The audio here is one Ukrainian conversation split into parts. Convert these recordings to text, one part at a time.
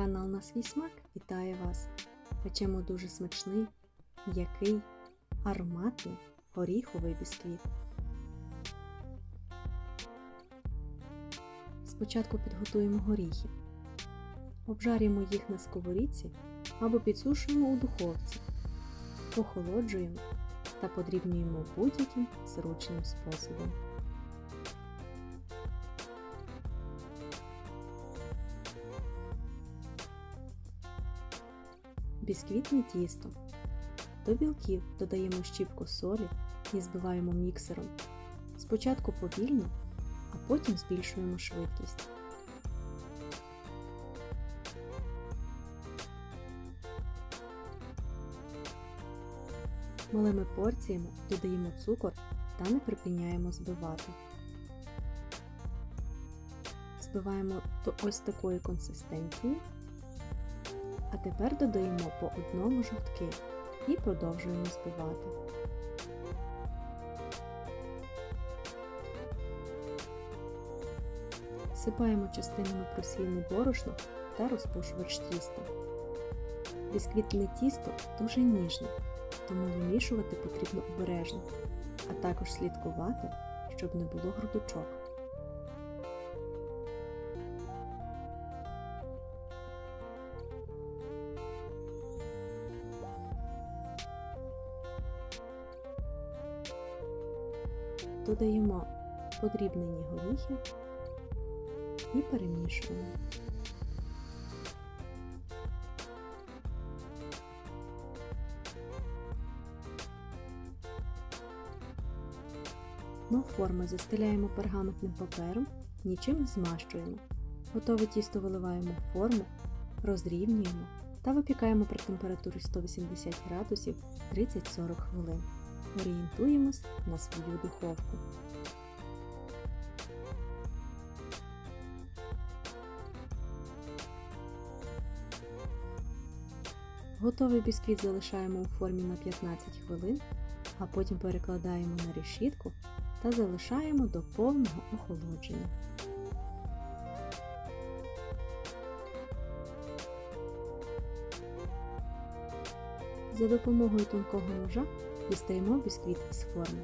Канал на свій смак вітає вас. Печемо дуже смачний, м'який, ароматний горіховий бісквіт. Спочатку підготуємо горіхи. Обжарюємо їх на сковорідці або підсушуємо у духовці. Охолоджуємо та подрібнюємо будь-яким зручним способом. Бісквітне тісто. До білків додаємо щіпку солі і збиваємо міксером. Спочатку повільно, а потім збільшуємо швидкість. Малими порціями додаємо цукор та не припиняємо збивати. Збиваємо до ось такої консистенції. А тепер додаємо по одному жовтки і продовжуємо збивати. Сипаємо частинами просіяне борошно та розпушувач тіста. Бісквітне тісто дуже ніжне, тому вимішувати потрібно обережно, а також слідкувати, щоб не було грудочок. Додаємо подрібнені горіхи і перемішуємо. Дно форми застеляємо пергаментним папером, нічим не змащуємо. Готове тісто виливаємо в форму, розрівнюємо та випікаємо при температурі 180 градусів 30-40 хвилин. Орієнтуємось на свою духовку. Готовий бісквіт залишаємо у формі на 15 хвилин, а потім перекладаємо на решітку та залишаємо до повного охолодження. За допомогою тонкого ножа дістаємо бісквіт з форми.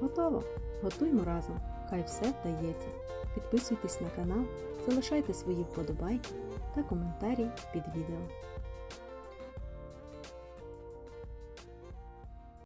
Готово! Готуємо разом! Хай все вдається! Підписуйтесь на канал, залишайте свої вподобайки та коментарі під відео.